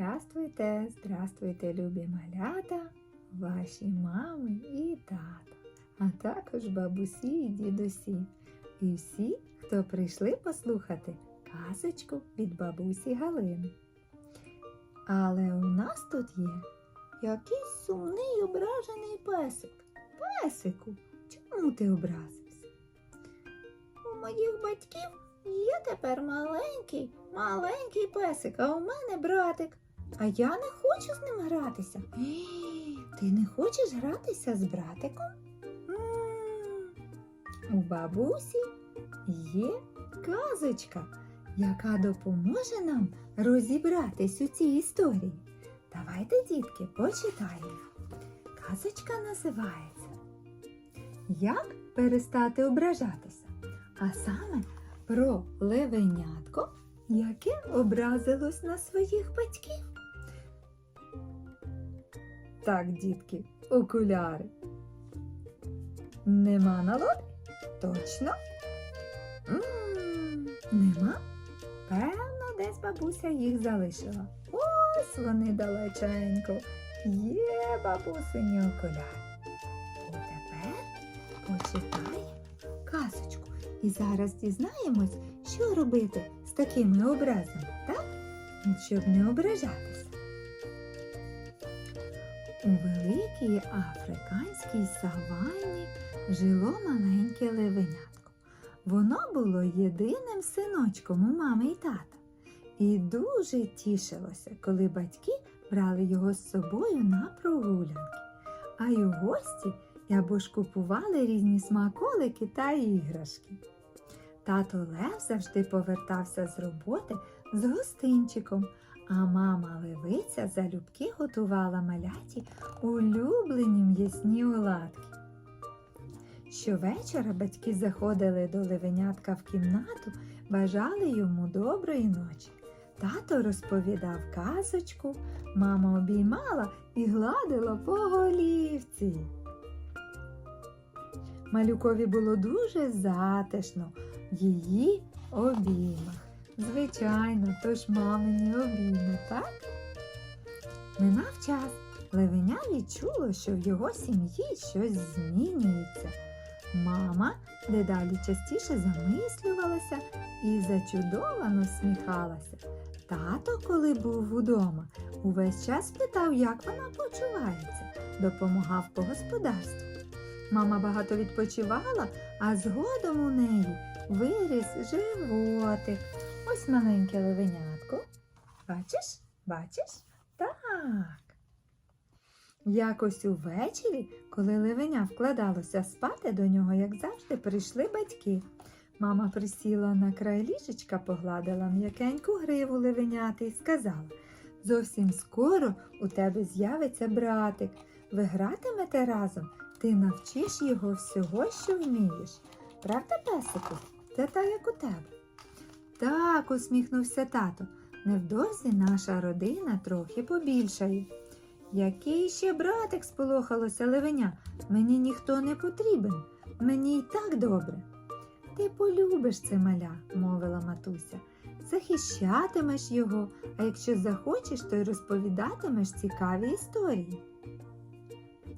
Здрастуйте, здрастуйте, любі малята, ваші мами і тата, а також бабусі і дідусі. І всі, хто прийшли послухати казочку від бабусі Галини. Але у нас тут є якийсь сумний ображений песик. Песику, чому ти образився? У моїх батьків є тепер маленький, маленький песик, а у мене братик. А я не хочу з ним гратися. Ей, Ти не хочеш гратися з братиком? М, У бабусі є казочка, яка допоможе нам розібратись у цій історії. Давайте, дітки, почитаємо. Казочка називається Як перестати ображатися? А саме про левенятко, яке образилось на своїх батьків. Так, дітки, окуляри. Нема на лобі? Точно? М, Нема? Певно, десь бабуся їх залишила. Ось вони далеченько. Є бабусині окуляри. І тепер почитаємо казочку. І зараз дізнаємось, що робити з такими образами, так? Щоб не ображатися. У великій африканській саванні жило маленьке левенятко. Воно було єдиним синочком у мами і тата. І дуже тішилося, коли батьки брали його з собою на прогулянки, а й у гості або ж купували різні смаколики та іграшки. Тато Лев завжди повертався з роботи з гостинчиком, а мама Левиця залюбки готувала маляті улюблені м'ясні оладки. Щовечора батьки заходили до левенятка в кімнату, бажали йому доброї ночі. Тато розповідав казочку, мама обіймала і гладила по голівці. Малюкові було дуже затишно в її обіймах. Звичайно, то ж мамині обійми, так? Минав час. Левеня відчуло, що в його сім'ї щось змінюється. Мама дедалі частіше замислювалася і зачудовано сміхалася. Тато, коли був удома, увесь час питав, як вона почувається, допомагав по господарству. Мама багато відпочивала, а згодом у неї виріс животик. Ось маленьке левенятко. Бачиш? Бачиш? Так. Якось увечері, коли левеня вкладалося спати до нього, як завжди, прийшли батьки. Мама присіла на край ліжечка, погладила м'якеньку гриву левеняти і сказала Зовсім скоро у тебе з'явиться братик. Ви гратимете разом, ти навчиш його всього, що вмієш. Правда, песику? Це так, як у тебе. Так, усміхнувся тато. Невдовзі наша родина трохи побільшає. Який ще братик сполохалося левеня? Мені ніхто не потрібен. Мені й так добре. Ти полюбиш це маля, мовила матуся. Захищатимеш його, а якщо захочеш, то й розповідатимеш цікаві історії.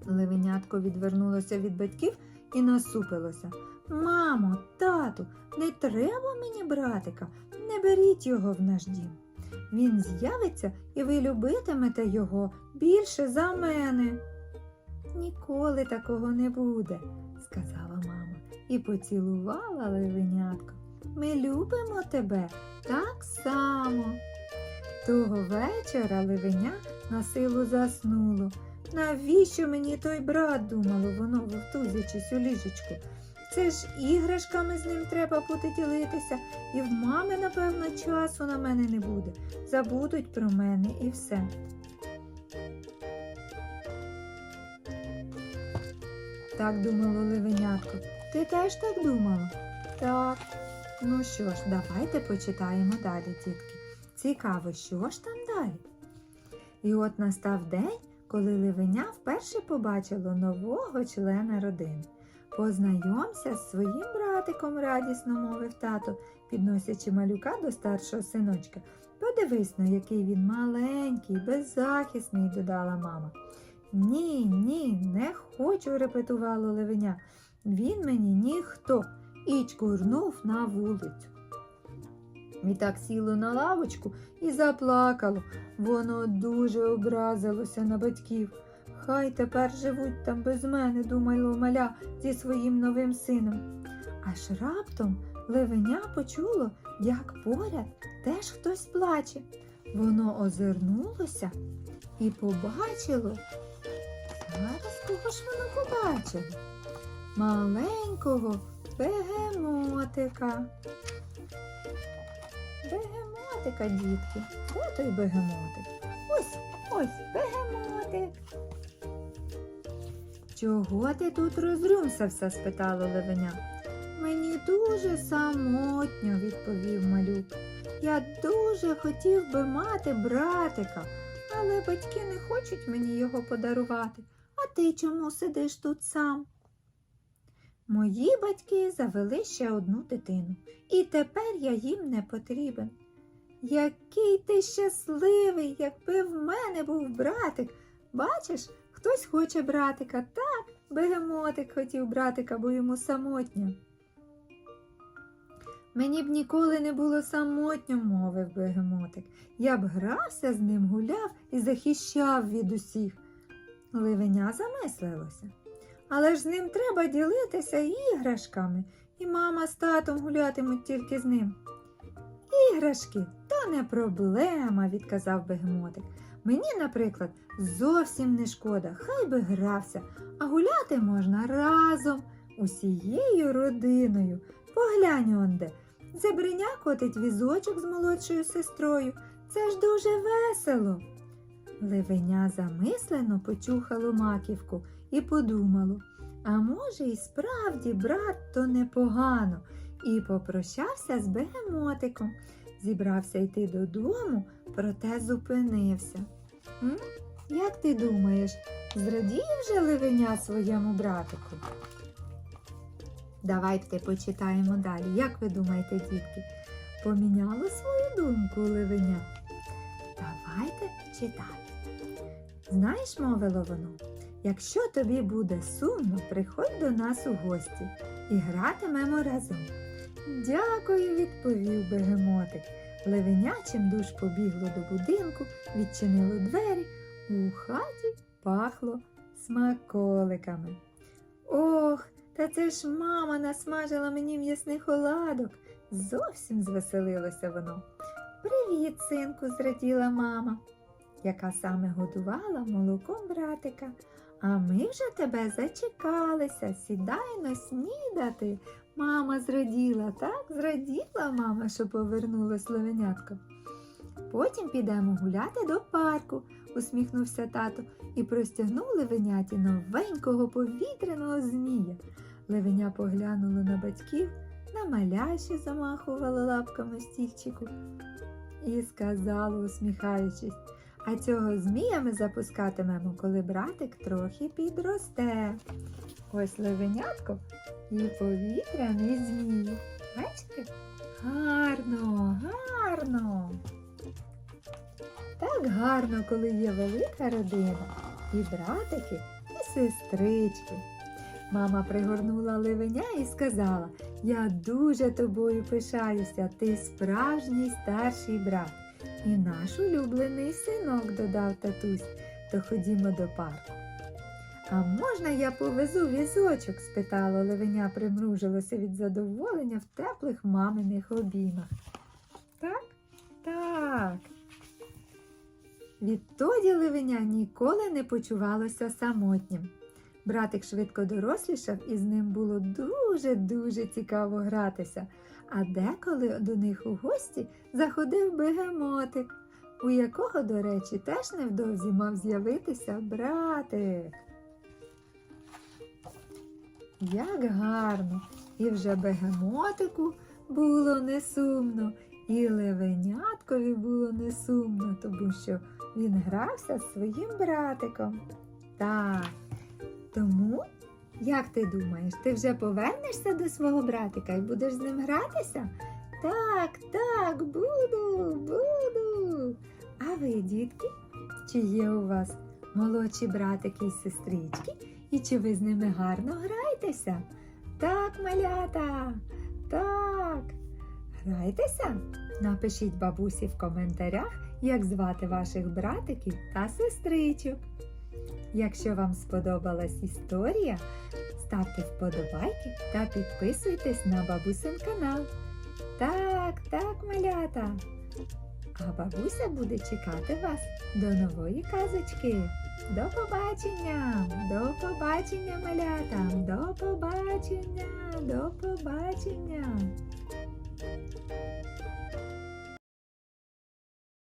Левенятко відвернулося від батьків і насупилося. Мамо, тату, не треба мені братика, не беріть його в наш дім. Він з'явиться і ви любитимете його більше за мене. Ніколи такого не буде, сказала мама і поцілувала левенятко. Ми любимо тебе так само. Того вечора левеня на силу заснуло. Навіщо мені той брат, думало воно, вовтузячись у ліжечку. Це ж іграшками з ним треба буде ділитися, і в мами, напевно, часу на мене не буде. Забудуть про мене і все. Так думало левенятко. Ти теж так думала? Так. Ну що ж, давайте почитаємо далі, дітки. Цікаво, що ж там далі? І от настав день, коли Левеня вперше побачило нового члена родини. Познайомся з своїм братиком, радісно мовив тато, підносячи малюка до старшого синочка. Подивись на, який він маленький, беззахисний, додала мама. Ні, ні, не хочу, репетувало левеня. Він мені ніхто і чкурнув на вулицю. І так сіло на лавочку і заплакало. Воно дуже образилося на батьків. Хай тепер живуть там без мене, думало маля зі своїм новим сином. Аж раптом левеня почуло, як поряд теж хтось плаче. Воно озирнулося і побачило. Зараз кого ж воно побачило? Маленького бегемотика. Бегемотика, дітки. Де той бегемотик? Ось, ось, бегемотик. Чого ти тут розрюмсався? спитало левеня. Мені дуже самотньо, відповів малюк. Я дуже хотів би мати братика, але батьки не хочуть мені його подарувати. А ти чому сидиш тут сам? Мої батьки завели ще одну дитину, і тепер я їм не потрібен. Який ти щасливий, якби в мене був братик. Бачиш, хтось хоче братика. Так, бегемотик хотів братика, бо йому самотньо. Мені б ніколи не було самотньо, мовив бегемотик. Я б грався з ним, гуляв і захищав від усіх. Ливеня замислилося. Але ж з ним треба ділитися іграшками, і мама з татом гулятимуть тільки з ним. Іграшки то не проблема, відказав бегемотик. Мені, наприклад, зовсім не шкода, хай би грався, а гуляти можна разом, усією родиною. Поглянь онде. Зебреня котить візочок з молодшою сестрою. Це ж дуже весело. Левеня замислено почухало маківку і подумало, а може, і справді брат то непогано, і попрощався з бегемотиком. Зібрався йти додому, проте зупинився. М? Як ти думаєш, зрадіє вже левеня своєму братику? Давайте почитаємо далі. Як ви думаєте, дітки? Поміняло свою думку левеня? Давайте читати. Знаєш, мовило воно, якщо тобі буде сумно, приходь до нас у гості і гратимемо разом. Дякую, відповів бегемотик. Левеня чимдуж побігло до будинку, відчинило двері, у хаті пахло смаколиками. Ох, та це ж мама насмажила мені м'ясних оладок. Зовсім звеселилося воно. Привіт, синку, зраділа мама, яка саме годувала молоком братика. А ми вже тебе зачекалися, сідайно снідати. Мама зраділа, так зраділа мама, що повернулось левенятко. Потім підемо гуляти до парку, усміхнувся тато і простягнув левеняті новенького повітряного змія. Левеня поглянула на батьків, на маля, замахувала лапками стільчику, і сказала, усміхаючись, а цього змія ми запускатимемо, коли братик трохи підросте. Ось левенятко і повітряний змій. Бачите? Гарно, гарно. Так гарно, коли є велика родина, і братики, і сестрички. Мама пригорнула ливеня і сказала, я дуже тобою пишаюся, ти справжній старший брат. І наш улюблений синок, додав татусь, то ходімо до парку. А можна я повезу візочок? спитало левеня, примружилося від задоволення в теплих маминих обіймах. Так, так. Відтоді левеня ніколи не почувалося самотнім. Братик швидко дорослішав, і з ним було дуже-дуже цікаво гратися. А деколи до них у гості заходив бегемотик, у якого, до речі, теж невдовзі мав з'явитися братик. Як гарно! І вже бегемотику було не сумно, і левеняткові було не сумно, тому що він грався з своїм братиком. Так, тому Як ти думаєш, ти вже повернешся до свого братика і будеш з ним гратися? Так, так, буду, буду. А ви, дітки, чи є у вас молодші братики і сестрички, і чи ви з ними гарно граєтеся? Так, малята, так. Грайтеся? Напишіть бабусі в коментарях, як звати ваших братиків та сестричок. Якщо вам сподобалась історія, ставте вподобайки та підписуйтесь на бабусин канал. Так, так, малята. А бабуся буде чекати вас до нової казочки. До побачення! До побачення, малята! До побачення! До побачення!